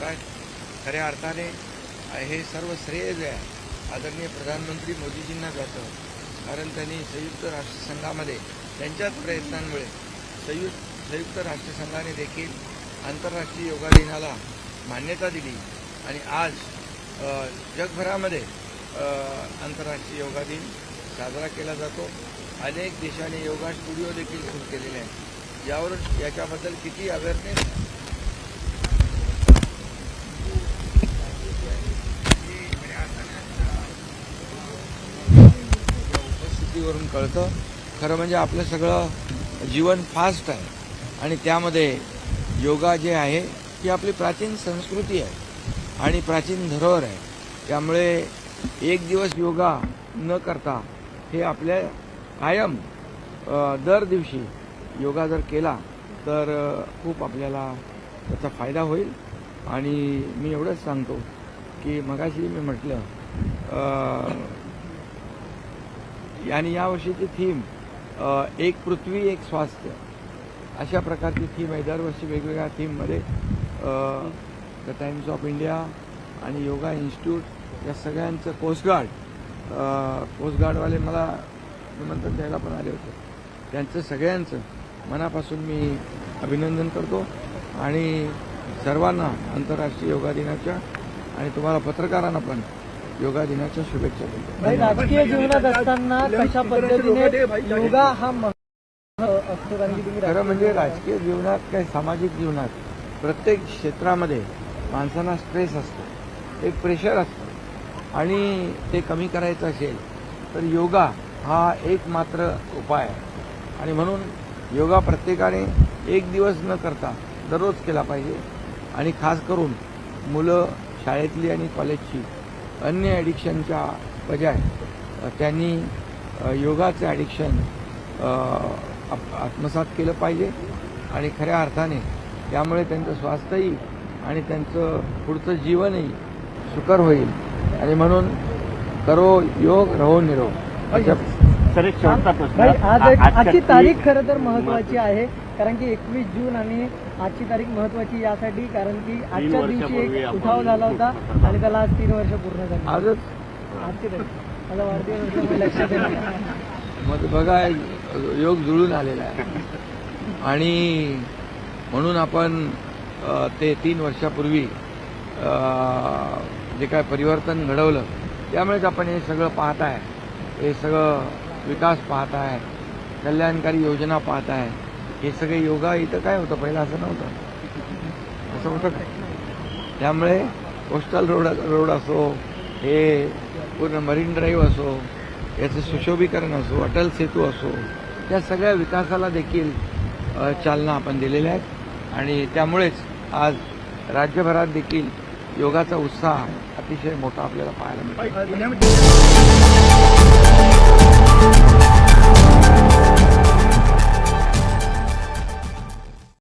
खऱ्या अर्थाने हे सर्व श्रेय जे आहे आदरणीय प्रधानमंत्री मोदीजींना जातं. कारण त्यांनी संयुक्त राष्ट्रसंघामध्ये त्यांच्याच प्रयत्नांमुळे संयुक्त संयुक्त राष्ट्रसंघाने देखील आंतरराष्ट्रीय योगा दिनाला मान्यता दिली. आणि आज जगभरामध्ये आंतरराष्ट्रीय योगा दिन साजरा केला जातो. अनेक देशांनी योगा स्टुडिओ देखील सुरू केलेले आहेत. यावर याच्याबद्दल किती अवेअरनेस उपस्थितीवरून कळतं. खरं म्हणजे आपलं सगळं जीवन फास्ट आहे. आणि त्यामध्ये योगा जे आहे ती आपली प्राचीन संस्कृती आहे. आणि प्राचीन धरोहर आहे. त्यामुळे एक दिवस योगा न करता हे आपल्या कायम दर दिवशी योगा जर केला तर खूप आपल्याला त्याचा फायदा होईल. आणि मी एवढंच सांगतो की मगाशी मी म्हटलं आणि यावर्षीची थीम एक पृथ्वी एक स्वास्थ्य. अशा प्रकारची थीम आहे. दरवर्षी वेगवेगळ्या थीममध्ये द टाइम्स ऑफ इंडिया आणि योगा इन्स्टिट्यूट या सगळ्यांचं कोस्टगार्ड कोस्टगार्डवाले मला निमंत्रण द्यायला पण आले होते. त्यांचं सगळ्यांचं मनापासून मी अभिनंदन करतो आणि सर्वांना आंतरराष्ट्रीय योगा दिनाच्या आणि तुम्हाला पत्रकारांना पण योगा दिनाच्या शुभेच्छा देतो. भाई, राजकीय जीवनात असताना कशा पद्धतीने योगा हा असतो खरं म्हणजे राजकीय जीवनात काय सामाजिक जीवनात प्रत्येक क्षेत्रामध्ये माणसांना स्ट्रेस असतो एक प्रेशर असतं. आणि ते कमी करायचं असेल तर योगा हा एक मात्र उपाय आहे. आणि म्हणून योगा प्रत्येकाने एक दिवस न करता दररोज केला पाहिजे. आणि खास करून मुलं शाळेतली आणि कॉलेजची अन्य ॲडिक्शनच्या बजाय त्यांनी योगाचं ॲडिक्शन आत्मसात केलं पाहिजे आणि खऱ्या अर्थाने त्यामुळे त्यांचं स्वास्थ्यही आणि त्यांचं पुढचं जीवनही सुकर होईल. आणि म्हणून करो योग रहो निरोग. अशा सर एक शेवटचा प्रश्न भाई, आज एक- आजची तारीख खरं तर महत्वाची आहे कारण की एकवीस जून आणि आजची तारीख महत्वाची यासाठी कारण की आजच्या दिवशी एक उठाव झाला होता आणि त्याला आज तीन वर्ष पूर्ण झाली. आजच? आजची तारीख माझा वाढदिवस लक्षात येत नाही. मग बघा योग जुळून आलेला आहे. आणि म्हणून आपण ते तीन वर्षापूर्वी जे काय परिवर्तन घडवलं त्यामुळेच आपण हे सगळं पाहत आहे हे सगळं विकास पाहत आहे कल्याणकारी योजना पाहत आहे. हे सगळे योगा इथं काय होतं? पहिलं असं नव्हतं. असं होतं काय त्यामुळे कोस्टल रोड रोड असो हे पूर्ण मरीन ड्राईव्ह असो याचं सुशोभीकरण असो अटल सेतू असो या सगळ्या विकासाला देखील चालना आपण दिलेल्या आहेत. आणि त्यामुळेच आज राज्यभरात देखील योगाचा उत्साह अतिशय मोठा आपल्याला पाहायला मिळतो.